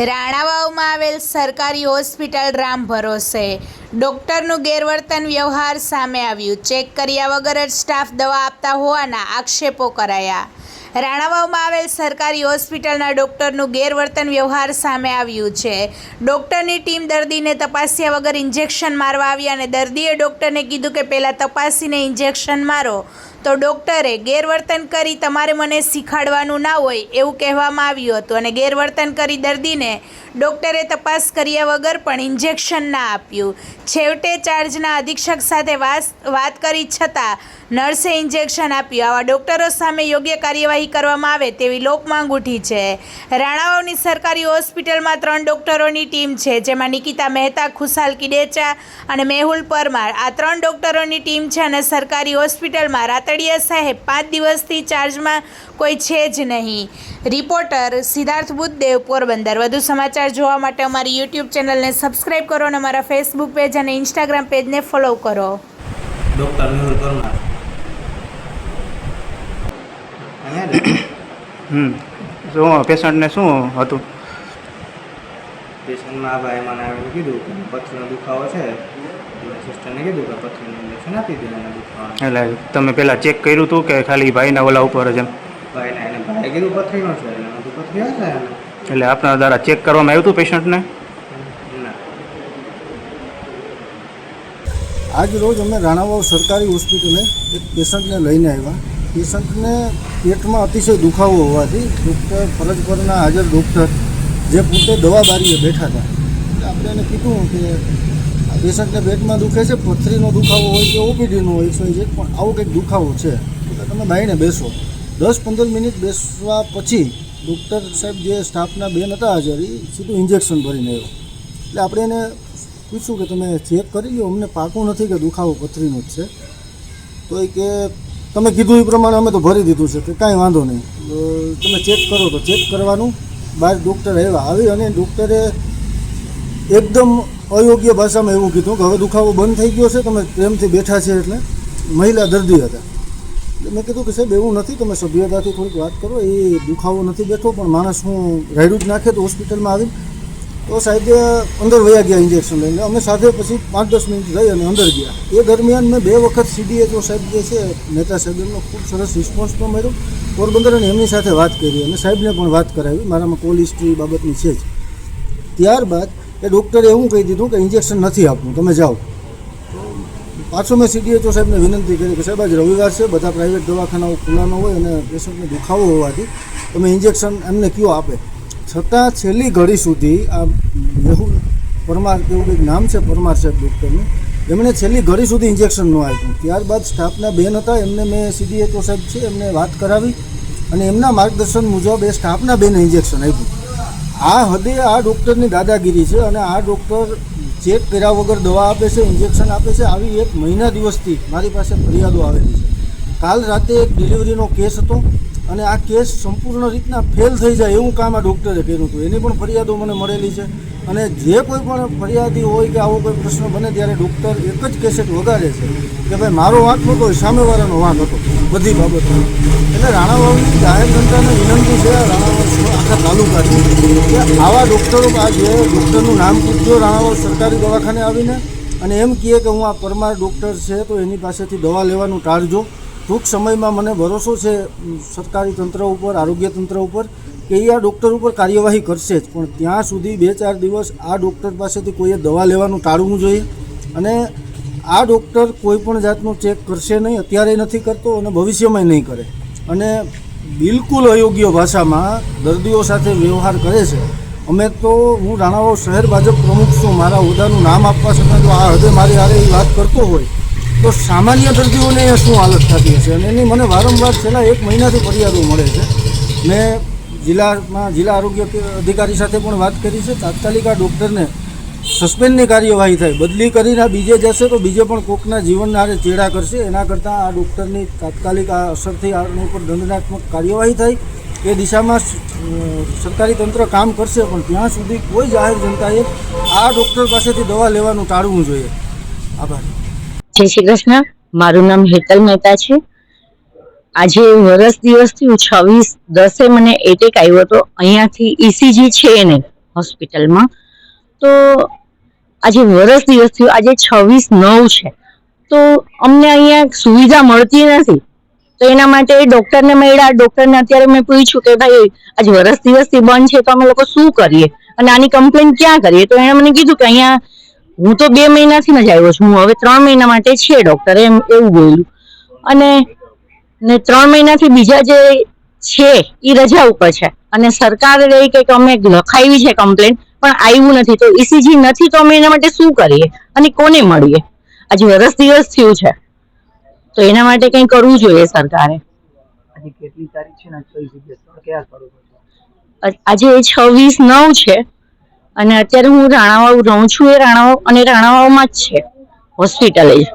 રાણાવાવમાં આવેલ સરકારી હોસ્પિટલ રામ ભરોસે. ડોક્ટરનું ગેરવર્તન વ્યવહાર સામે આવ્યું. ચેક કર્યા વગર જ સ્ટાફ દવા આપતા હોવાના આક્ષેપો કરાયા. રાણાવાવમાં આવેલ સરકારી હોસ્પિટલના ડોક્ટરનું ગેરવર્તન વ્યવહાર સામે આવ્યું છે. ડોક્ટરની ટીમ દર્દીને તપાસ્યા વગર ઇન્જેક્શન મારવા આવી અને દર્દીએ ડોક્ટરને કીધું કે પહેલાં તપાસીને ઇન્જેક્શન મારો. તો ડૉક્ટરે ગેરવર્તન કરી તમારે મને શીખાડવાનું ના હોય એવું કહેવામાં આવ્યું હતું અને ગેરવર્તન કરી દર્દીને ડોક્ટરે તપાસ કર્યા વગર પણ ઇન્જેક્શન ના આપ્યું. છેવટે ચાર્જના અધિક્ષક સાથે વાત કરી છતાં નર્સે ઇન્જેક્શન આપ્યું. આવા ડોક્ટરો સામે યોગ્ય કાર્યવાહી કરવામાં આવે તેવી લોકમાંગ ઉઠી છે. રાણાવાવની સરકારી હોસ્પિટલમાં ત્રણ ડોક્ટરોની ટીમ છે, જેમાં નિકિતા મહેતા, ખુશાલ કિડેચા અને મેહુલ પરમાર. આ ત્રણ ડૉક્ટરોની ટીમ છે અને સરકારી હોસ્પિટલમાં રાતડિયા સાહેબ પાંચ દિવસથી ચાર્જમાં કોઈ છે જ નહીં. રિપોર્ટર સિદ્ધાર્થ બુદ્ધદેવ પોરબંદર. વધુ સમાચાર જોવા માટે અમારી યુટ્યુબ ચેનલને સબસ્ક્રાઇબ કરો અને અમારા ફેસબુક પેજ અને ઇન્સ્ટાગ્રામ પેજને ફોલો કરો. ડૉક્ટર મેહુલ પરમાર હમ. શું પેશન્ટને શું હતું? પેશન્ટમાં આ ભાઈ મને આવીને કીધું કે પથરીનો દુખાવો છે. સિસ્ટરને કીધું કે પથરીનું ઇન્જેક્શન આપી દે એના દુખાવા એટલે તમે પહેલાં ચેક કર્યું હતું કે ખાલી ભાઈના ઓલા ઉપર જ એમ? ભાઈને એને ભાઈ કીધું પથરીનો છે એટલે મેં પથરી હશે એટલે આપણા દ્વારા ચેક કરવામાં આવ્યું હતું પેશન્ટને ના. આજ રોજ અમે રાણાવાવ સરકારી હોસ્પિટલે એક પેશન્ટને લઈને આવ્યા. પેશન્ટને પેટમાં અતિશય દુખાવો હોવાથી ડૉક્ટર ફરજ પરના હાજર ડૉક્ટર જે પોતે દવા બારીએ બેઠા હતા. એટલે આપણે એને કીધું કે આ પેશન્ટને પેટમાં દુખે છે, પથરીનો દુખાવો હોય કે ઓપીડીનો હોય છે જે પણ આવો કંઈક દુખાવો છે. તમે બાઈને બેસો. દસ પંદર મિનિટ બેસવા પછી ડૉક્ટર સાહેબ જે સ્ટાફના બેન હતા હાજર એ સીધું ઇન્જેક્શન ભરીને આવ્યો. એટલે આપણે એને પૂછ્યું કે તમે ચેક કરી લો અમને પાકું નથી કે દુખાવો પથરીનો જ છે. તો એ કે, તમે કીધું એ પ્રમાણે અમે તો ભરી દીધું છે, કે કાંઈ વાંધો નહીં. તમે ચેક કરો તો ચેક કરવાનું. બહાર ડૉક્ટર આવ્યા આવી અને ડૉક્ટરે એકદમ અયોગ્ય ભાષામાં એવું કીધું કે હવે દુખાવો બંધ થઈ ગયો છે, તમે પ્રેમથી બેઠા છે એટલે મહિલા દર્દી હતા. એટલે મેં કીધું કે સાહેબ, એવું નથી, તમે સભ્યતાથી થોડીક વાત કરો, એ દુખાવો નથી બેઠો, પણ માણસ હું રાયડું જ નાખે તો હોસ્પિટલમાં આવીને તો સાહેબ અંદર વયા ગયા ઇન્જેક્શન લઈને. અમે સાથે પછી પાંચ દસ મિનિટ રહી અને અંદર ગયા. એ દરમિયાન મેં બે વખત સીડીએચઓ સાહેબ જે છે, મહેતા સાહેબ ખૂબ સરસ રિસ્પોન્સ પણ મળ્યો. પોરબંદર અને એમની સાથે વાત કરી અને સાહેબને પણ વાત કરાવી. મારામાં કોલ હિસ્ટ્રી બાબતની છે જ. ત્યારબાદ એ ડૉક્ટરે એવું કહી દીધું કે ઇન્જેક્શન નથી આપવું, તમે જાઓ. પાછો મેં સીડીએચઓ સાહેબને વિનંતી કરી કે સાહેબ, આજ રવિવાર છે, બધા પ્રાઇવેટ દવાખાનાઓ ખુલ્લાનો હોય અને પેશન્ટને દુખાવો હોવાથી તમે ઇન્જેક્શન એમને કયો આપે? છતાં છેલ્લી ઘડી સુધી આ મેહુલ પરમાર એવું કંઈક નામ છે પરમાર સાહેબ ડૉક્ટરનું, એમણે છેલ્લી ઘડી સુધી ઇન્જેક્શન ન આપ્યું. ત્યારબાદ સ્ટાફના બેન હતા, એમને મેં સીડીએચઓ સાહેબ છે, એમને વાત કરાવી અને એમના માર્ગદર્શન મુજબ એ સ્ટાફના બેને ઇન્જેક્શન આપ્યું. આ હદે આ ડૉક્ટરની દાદાગીરી છે અને આ ડૉક્ટર ચેક કર્યા વગર દવા આપે છે ઇન્જેક્શન આપે છે, આવી એક મહિના દિવસથી મારી પાસે ફરિયાદો આવેલી છે. કાલ રાતે એક ડિલિવરીનો કેસ હતો. અને આ કેસ સંપૂર્ણ રીતના ફેલ થઈ જાય એવું કામ આ ડૉક્ટરે કર્યું હતું. એની પણ ફરિયાદો મને મળેલી છે. અને જે કોઈ પણ ફરિયાદી હોય કે આવો કોઈ પ્રશ્ન બને ત્યારે ડૉક્ટર એક જ કેસેટ વગાડે છે કે ભાઈ, મારો વાંક નહોતો સામેવાળાનો વાંક હતો. બધી બાબતો. એટલે રાણાવાવની જાહેર જનતાને વિનંતી છે, રાણાવાવ આખા તાલુકાની કે આવા ડૉક્ટરો આ જે ડૉક્ટરનું નામ પૂછજો, રાણાવાવ સરકારી દવાખાને આવીને. અને એમ કહે કે હું આ પરમાર ડૉક્ટર છે, તો એની પાસેથી દવા લેવાનું ટાળજો. ટૂંક સમયમાં મને ભરોસો છે સરકારી તંત્ર ઉપર, આરોગ્ય તંત્ર ઉપર, કે એ આ ડૉક્ટર ઉપર કાર્યવાહી કરશે જ. પણ ત્યાં સુધી બે ચાર દિવસ આ ડૉક્ટર પાસેથી કોઈએ દવા લેવાનું ટાળવું જોઈએ. અને આ ડૉક્ટર કોઈ પણ જાતનું ચેક કરશે નહીં, અત્યારે નથી કરતો અને ભવિષ્યમાં નહીં કરે. અને બિલકુલ અયોગ્ય ભાષામાં દર્દીઓ સાથે વ્યવહાર કરે છે. અમે તો, હું રાણાવાવ શહેર ભાજપ પ્રમુખ છું. મારા હોદ્દાનું નામ આપવા છતાં જો આ હદે મારી હારે એ વાત કરતો હોય. તો સામાન્ય દર્દીઓને શું હાલત થતી હશે? અને એની મને વારંવાર છેલ્લા એક મહિનાથી ફરિયાદો મળે છે. મેં જિલ્લામાં જિલ્લા આરોગ્ય અધિકારી સાથે પણ વાત કરી છે. તાત્કાલિક આ ડૉક્ટરને સસ્પેન્ડની કાર્યવાહી થાય. બદલી કરીને આ બીજે જશે તો બીજે પણ કોકના જીવનના હારે ચેડા કરશે. એના કરતાં આ ડૉક્ટરની તાત્કાલિક આ અસરથી આની ઉપર દંડનાત્મક કાર્યવાહી થાય. એ દિશામાં સરકારી તંત્ર કામ કરશે, પણ ત્યાં સુધી કોઈ જાહેર જનતાએ આ ડૉક્ટર પાસેથી દવા લેવાનું ટાળવું જોઈએ. આભાર. જય શ્રી કૃષ્ણ. મારું નામ હેતલ મહેતા છે. આજે વરસ દિવસથી છવ્વીસ, દસે મને એટેક આવ્યો હતો. અહીંયાથી ઈસીજી છે ને હોસ્પિટલમાં. તો આજે વરસ દિવસ થયું આજે છવ્વીસ નવ છે. તો અમને અહીંયા સુવિધા મળતી નથી. તો એના માટે ડોક્ટરને મળ્યા. ડોક્ટરને અત્યારે મેં પૂછ્યું કે ભાઈ, આજે વરસ દિવસથી બંધ છે તો અમે લોકો શું કરીએ? અને આની કમ્પ્લેન ક્યાં કરીએ? તો એણે મને કીધું કે અહીંયા હું તો બે મહિનાથી જ આવ્યો છું. હું હવે ત્રણ મહિના માટે છે ડોક્ટર એમ એવું બોલ્યું. અને ને ત્રણ મહિનાથી બીજા જે છે એ રજા ઉપર છે. અને સરકાર રહી કે અમે લખાવી છે કમ્પ્લેન પણ આવ્યું નથી. તો ઈસીજી નથી તો અમે એના માટે શું કરીએ? અને કોને મળીએ? આજે વરસ દિવસ થયું છે. તો એના માટે કંઈ કરવું જોઈએ સરકારે. આજે કેટલી તારીખ છે ને? આજે છવ્વીસ નવ છે. અને અત્યારે હું રાણાવાવ રહું છું એ રાણાવાવ અને રાણાવાવમાં જ છે હોસ્પિટલે જ